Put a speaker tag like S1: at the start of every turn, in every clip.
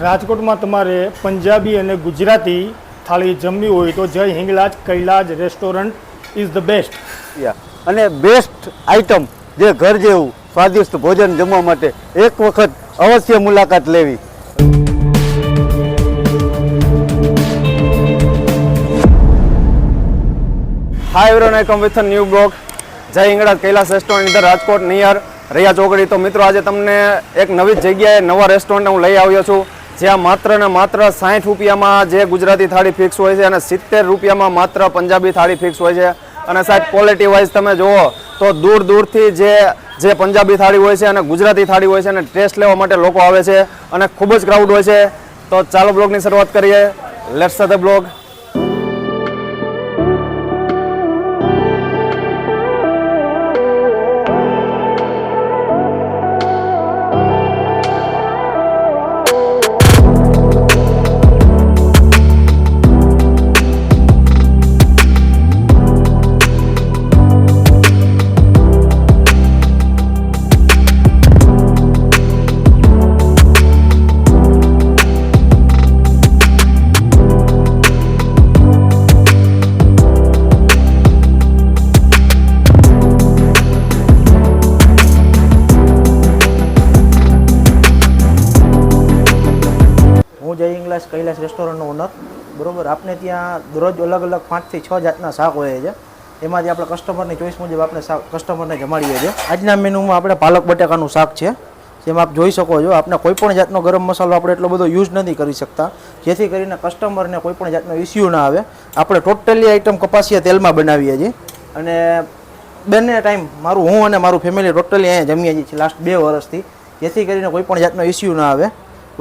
S1: રાજકોટમાં તમારે પંજાબી અને ગુજરાતી થાળી જમવી હોય તો Jai Hinglaj Kailash restaurant is the best.
S2: Yeah. અને બેસ્ટ આઇટમ જે ઘર જેવું સ્વાદિષ્ટ ભોજન જમવા માટે એક વખત અવશ્ય મુલાકાત લેવી.
S3: Hi everyone I come with a new blog Jai Hinglaj Kailash restaurant ઇધર રાજકોટ નિયર. રૈયા ચોકડી. તો મિત્રો આજે તમને એક નવી જગ્યાએ નવા રેસ્ટોરન્ટ હું લઈ આવ્યો છું. જ્યાં માત્ર ને માત્ર સાઠ રૂપિયામાં જે ગુજરાતી થાળી ફિક્સ હોય છે અને સિત્તેર રૂપિયામાં માત્ર પંજાબી થાળી ફિક્સ હોય છે. અને સાહેબ ક્વોલિટી વાઇઝ તમે જુઓ તો દૂર દૂરથી જે જે પંજાબી થાળી હોય છે અને ગુજરાતી થાળી હોય છે અને ટેસ્ટ લેવા માટે લોકો આવે છે અને ખૂબ જ ક્રાઉડ હોય છે. તો ચાલો બ્લોગની શરૂઆત કરીએ. લેટ્સ ધ બ્લોગ
S4: ઇંગ્લિશ કૈલાસ રેસ્ટોરન્ટનો ઓનર બરોબર? આપણે ત્યાં દરરોજ અલગ અલગ પાંચથી છ જાતના શાક હોય છે. એમાંથી આપણે કસ્ટમરની ચોઈસ મુજબ આપણે કસ્ટમરને જમાડીએ છીએ. આજના મેનુમાં આપણે પાલક બટાકાનું શાક છે. જેમાં આપ જોઈ શકો છો આપણે કોઈપણ જાતનો ગરમ મસાલો આપણે એટલો બધો યુઝ નથી કરી શકતા. જેથી કરીને કસ્ટમરને કોઈપણ જાતનો ઇસ્યુ ના આવે. આપણે ટોટલી આઈટમ કપાસિયા તેલમાં બનાવીએ છીએ. અને બંને ટાઈમ મારું, હું અને મારું ફેમિલી ટોટલી અહીંયા જમીએ છીએ લાસ્ટ બે વર્ષથી. જેથી કરીને કોઈ પણ જાતનો ઇસ્યુ ના આવે.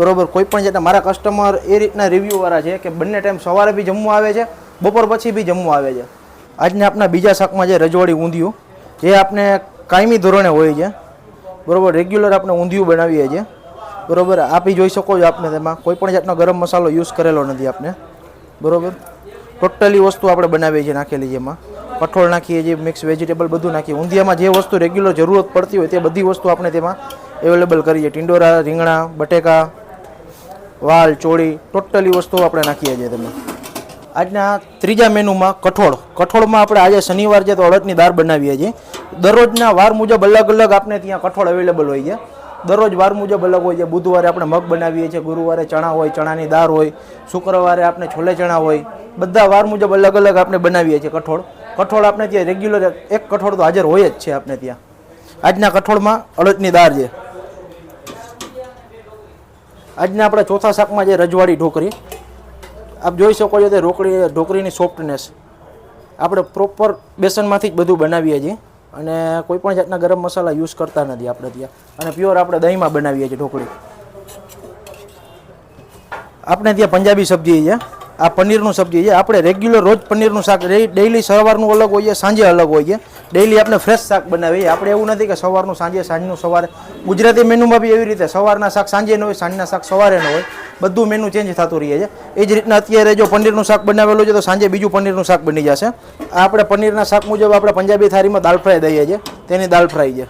S4: બરોબર, કોઈ પણ જાતના, મારા કસ્ટમર એ રીતના રિવ્યૂવાળા છે કે બંને ટાઈમ સવારે બી જમવા આવે છે, બપોર પછી બી જમવા આવે છે. આજના આપણા બીજા શાકમાં છે રજવાડી ઊંધિયું જે આપણે કાયમી ધોરણે હોય છે. બરોબર રેગ્યુલર આપણે ઊંધિયું બનાવીએ છીએ. બરોબર, આપી જોઈ શકો છો આપણે તેમાં. કોઈ પણ જાતનો ગરમ મસાલો યુઝ કરેલો નથી આપણે બરોબર ટોટલી વસ્તુ આપણે બનાવીએ છીએ નાખેલી છે એમાં. કઠોળ નાખીએ છીએ મિક્સ વેજીટેબલ બધું નાખીએ. ઊંધિયામાં જે વસ્તુ રેગ્યુલર જરૂરત પડતી હોય તે બધી વસ્તુ આપણે તેમાં અવેલેબલ કરીએ ટિંડોરા, રીંગણા, બટેકા વાલ, ચોળી, ટોટલી વસ્તુઓ આપણે નાખીએ છીએ તમે. આજના ત્રીજા મેનુમાં કઠોળ. કઠોળમાં આપણે આજે શનિવાર છે તો અડદની દાળ બનાવીએ છીએ. દરરોજના વાર મુજબ અલગ અલગ આપણે ત્યાં કઠોળ અવેલેબલ હોય છે. દરરોજ વાર મુજબ અલગ હોય છે. બુધવારે આપણે મગ બનાવીએ છીએ, ગુરુવારે ચણા હોય, ચણાની દાળ હોય, શુક્રવારે આપણે છોલે ચણા હોય. બધા વાર મુજબ અલગ અલગ આપણે બનાવીએ છીએ કઠોળ. કઠોળ આપણે ત્યાં રેગ્યુલર એક કઠોળ તો હાજર હોય જ છે આપણે ત્યાં. આજના કઠોળમાં અડદની દાળ છે. આજના આપણા ચોથા શાકમાં છે રજવાડી ઢોકરી, આપ જોઈ શકો છો તે રોકડી, ઢોકરીની સોફ્ટનેસ આપણે પ્રોપર બેસનમાંથી જ બધું બનાવીએ છીએ અને કોઈ પણ જાતના ગરમ મસાલા યુઝ કરતા નથી આપણે ત્યાં. અને પ્યોર આપણે દહીંમાં બનાવીએ છીએ ઢોકળી. આપણે ત્યાં પંજાબી સબ્જી છે. આ પનીરનું સબ્જી છે. આપણે રેગ્યુલર રોજ પનીરનું શાક ડેઈલી સવારનું અલગ છે સાંજે અલગ છે ડેઈલી આપણે ફ્રેશ શાક બનાવીએ. આપણે એવું નથી કે સવારનું સાંજે, સાંજનું સવારે. ગુજરાતી મેનુમાં બી એવી રીતે સવારના શાક સાંજે ન હોય, સાંજના શાક સવારે ન હોય. બધું મેનુ ચેન્જ થતું રહે છે. એ જ રીતના અત્યારે જો પનીરનું શાક બનાવેલું છે તો સાંજે બીજું પનીરનું શાક બની જશે. આ આપણે પનીરના શાક મુજબ આપણે પંજાબી થાળીમાં દાલ ફ્રાય દઈએ છીએ. તેની દાલ ફ્રાય છે.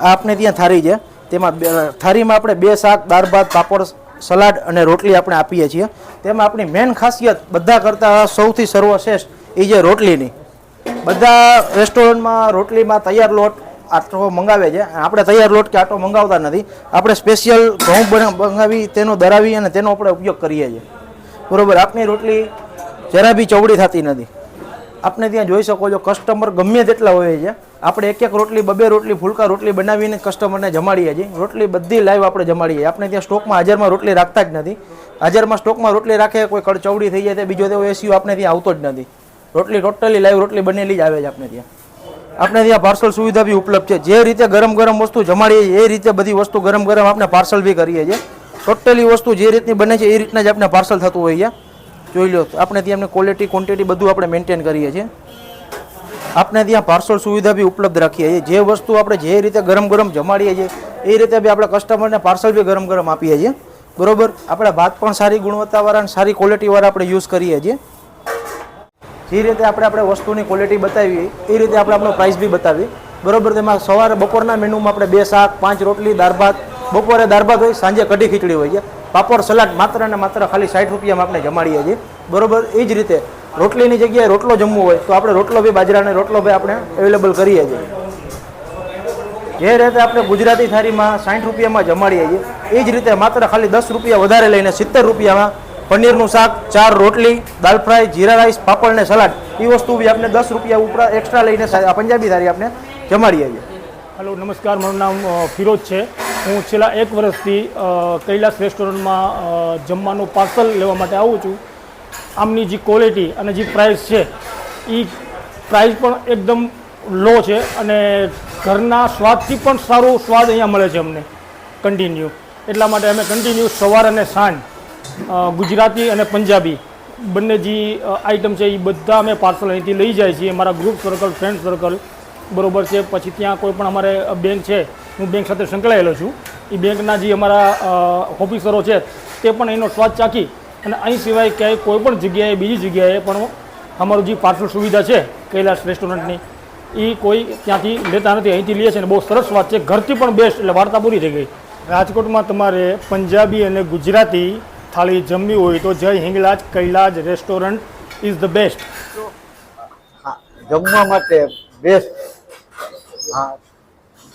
S4: આ આપણે ત્યાં થાળી છે. તેમાં થાળીમાં આપણે બે શાક, દાળ, ભાત, પાપડ સલાડ અને રોટલી આપણે આપીએ છીએ. તેમાં આપણી મેન ખાસિયત બધા કરતાં સૌથી સર્વશ્રેષ્ઠ એ જે રોટલીની. બધા રેસ્ટોરન્ટમાં રોટલીમાં તૈયાર લોટ આટો મંગાવે છે. આપણે તૈયાર લોટ કે આટો મંગાવતા નથી. આપણે સ્પેશિયલ ઘઉં મંગાવી તેનો દરાવી અને તેનો આપણે ઉપયોગ કરીએ છીએ. બરોબર? આપની રોટલી જરા બી ચવડી થતી નથી. આપણે ત્યાં જોઈ શકો છો કસ્ટમર ગમે તેટલા હોય છે. આપણે એક એક રોટલી, બબે રોટલી, ફૂલકા રોટલી બનાવીને કસ્ટમરને જમાડીએ છીએ. રોટલી બધી લાઈવ આપણે જમાડીએ આપણે ત્યાં સ્ટોકમાં હાજરમાં રોટલી રાખતા જ નથી. હાજરમાં સ્ટોકમાં રોટલી રાખે, કોઈ કડચવડી થઈ જાય તો બીજો તેવો એસીઓ આપણે ત્યાં આવતો જ નથી. રોટલી ટોટલી લાઈવ રોટલી બનેલી જ આવે છે આપણે ત્યાં. આપણે ત્યાં પાર્સલ સુવિધા બી ઉપલબ્ધ છે. જે રીતે ગરમ ગરમ વસ્તુ જમાડીએ એ રીતે બધી વસ્તુ ગરમ ગરમ આપણે પાર્સલ બી કરીએ છીએ. ટોટલી વસ્તુ જે રીતની બને છે, એ રીતના જ આપણે પાર્સલ થતું હોય છે. જોઈ લો, આપણે ત્યાં એમને ક્વોલિટી ક્વોન્ટિટી બધું આપણે મેન્ટેન કરીએ છીએ. આપણે ત્યાં પાર્સલ સુવિધા બી ઉપલબ્ધ રાખીએ છીએ. જે વસ્તુ આપણે જે રીતે ગરમ ગરમ જમાડીએ છીએ, એ રીતે બી આપણે કસ્ટમરને પાર્સલ બી ગરમ ગરમ આપીએ છીએ. બરોબર? આપણે ભાત પણ સારી ગુણવત્તાવાળા અને સારી ક્વોલિટીવાળા આપણે યુઝ કરીએ છીએ. જે રીતે આપણે આપણે વસ્તુની ક્વોલિટી બતાવી એ રીતે આપણે આપણો પ્રાઇસ બી બતાવી બરોબર? તેમાં સવારે બપોરના મેનુમાં આપણે બે શાક, પાંચ રોટલી દાળ ભાત બપોરે દાળ ભાત હોય, સાંજે કઢી ખીચડી હોય છે. પાપડ, સલાડ માત્ર ને માત્ર ખાલી સાઠ રૂપિયામાં આપણે જમાડીએ છીએ. બરોબર? એ જ રીતે રોટલીની જગ્યાએ રોટલો જમવો હોય તો આપણે રોટલો બી બાજરાને રોટલો બી આપણે અવેલેબલ કરીએ છીએ. જે રીતે આપણે ગુજરાતી થાળીમાં સાઠ રૂપિયામાં જમાડીએ છીએ, એ જ રીતે માત્ર ખાલી દસ રૂપિયા વધારે લઈને સિત્તેર રૂપિયામાં પનીરનું શાક, ચાર રોટલી, દાલ ફ્રાય, જીરા રાઈસ, પાપડ ને સલાડ, એ વસ્તુ બી આપણે દસ રૂપિયા ઉપરા એક્સ્ટ્રા લઈને પંજાબી થાળી આપણે જમાડીએ છીએ.
S1: હેલો, નમસ્કાર. મારું નામ ફિરોજ છે. હું છેલ્લા એક વર્ષથી કૈલાસ રેસ્ટોરન્ટમાં જમવાનું પાર્સલ લેવા માટે આવું છું. આમની જે ક્વોલિટી અને જે પ્રાઇસ છે એ પ્રાઇસ પણ એકદમ લો છે અને ઘરના સ્વાદથી પણ સારો સ્વાદ અહીંયા મળે છે અમને કન્ટિન્યુ એટલા માટે અમે કન્ટિન્યુ સવાર અને સાંજ ગુજરાતી અને પંજાબી, બંને જે આઈટમ છે એ બધા અમે પાર્સલ અહીંથી લઈ જાય છીએ. મારા ગ્રુપ સર્કલ ફ્રેન્ડ સર્કલ બરોબર છે. પછી ત્યાં કોઈ પણ અમારે બેંક છે હું બેંક સાથે સંકળાયેલો છું. એ બેંકના જે અમારા ઓફિસરો છે, તે પણ એનો સ્વાદ ચાખી અને અહીં સિવાય ક્યાંય કોઈ પણ જગ્યાએ, બીજી જગ્યાએ પણ અમારું જે પાર્સલ સુવિધા છે, કૈલાસ રેસ્ટોરન્ટની એ કોઈ ત્યાંથી લેતા નથી. અહીંથી લે છે ને બહુ સરસ વાત છે. ઘરથી પણ બેસ્ટ, એટલે વાર્તા પૂરી થઈ ગઈ. રાજકોટમાં તમારે પંજાબી અને ગુજરાતી થાળી જમવી હોય તો Jai Hinglaj Kailash restaurant is the best.
S2: જમવા માટે બેસ્ટ. હા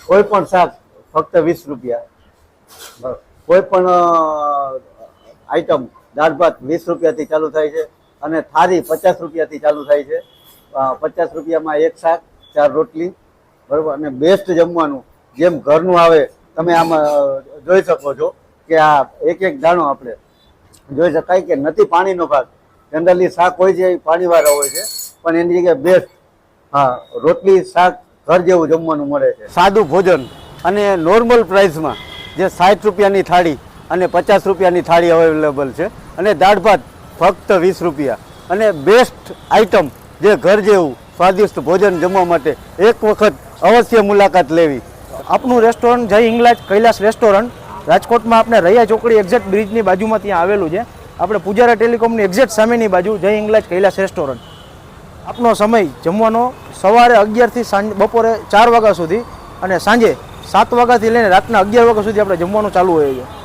S2: કોઈ પણ શાક ફક્ત વીસ રૂપિયા. કોઈ પણ આઈટમ દાળ ભાત વીસ રૂપિયાથી ચાલુ થાય છે અને થાળી પચાસ રૂપિયાથી ચાલુ થાય છે. પચાસ રૂપિયામાં એક શાક, ચાર રોટલી, બરાબર? અને બેસ્ટ જમવાનું, જેમ ઘરનું આવે, તમે આમાં જોઈ શકો છો કે આ એક એક દાણો આપણે જોઈ શકાય કે નથી પાણીનો ભાગ. જનરલી શાક હોય છે પાણીવાળા હોય છે, પણ એની જગ્યાએ બેસ્ટ હા, રોટલી, શાક ઘર જેવું જમવાનું મળે છે. સાદું ભોજન અને નોર્મલ પ્રાઇસમાં જે સાઠ રૂપિયાની થાળી અને પચાસ રૂપિયાની થાળી અવેલેબલ છે અને દાળ ભાત ફક્ત વીસ રૂપિયા. અને બેસ્ટ આઈટમ જે ઘર જેવું સ્વાદિષ્ટ ભોજન જમવા માટે એક વખત અવશ્ય મુલાકાત લેવી.
S4: આપનું રેસ્ટોરન્ટ જય ઇંગ્લાજ કૈલાસ રેસ્ટોરન્ટ રાજકોટમાં આપણે રૈયા ચોકડી એક્ઝેક્ટ બ્રિજની બાજુમાં ત્યાં આવેલું છે. આપણે પૂજારા ટેલિકોમની એક્ઝેક્ટ સામેની બાજુ જય ઇંગ્લાજ કૈલાસ રેસ્ટોરન્ટ આપનો સમય જમવાનો સવારે અગિયારથી સાંજ બપોરે ચાર વાગ્યા સુધી અને સાંજે સાત વાગ્યાથી લઈને રાતના અગિયાર વાગ્યા સુધી આપણે જમવાનું ચાલુ હોય છે.